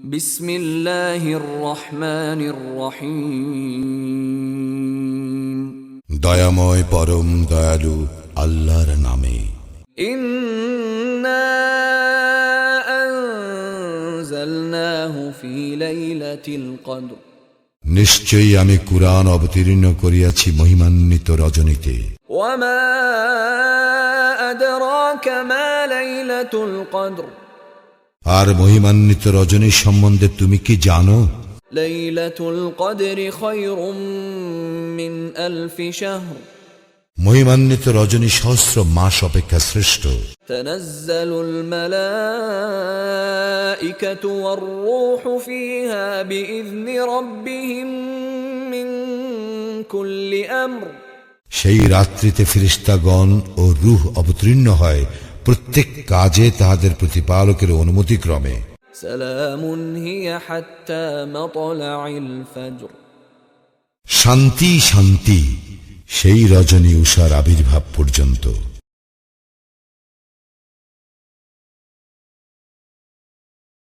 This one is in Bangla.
بسم الله الرحمن الرحيم দয়াময় পরম দয়ালু আল্লাহর নামে إنا أنزلناه في ليلة القدر নিশ্চয়ই আমি কুরআন অবতীর্ণ করিয়াছি মহিমান্বিত রজনীতে وما أدراك ما ليلة القدر আর মহিমান্বিত রজনী সম্বন্ধে তুমি কি জানো? মহিমান্বিত রজনী সহস্র মাস অপেক্ষা শ্রেষ্ঠ। সেই রাত্রিতে ফিরিস্তাগণ ও রুহ অবতীর্ণ হয়। প্রত্যেক কাজে তাহাদের প্রতিপালকের অনুমতি ক্রমে। শান্তি শান্তি সেই রজনী উষার আবির্ভাব পর্যন্ত।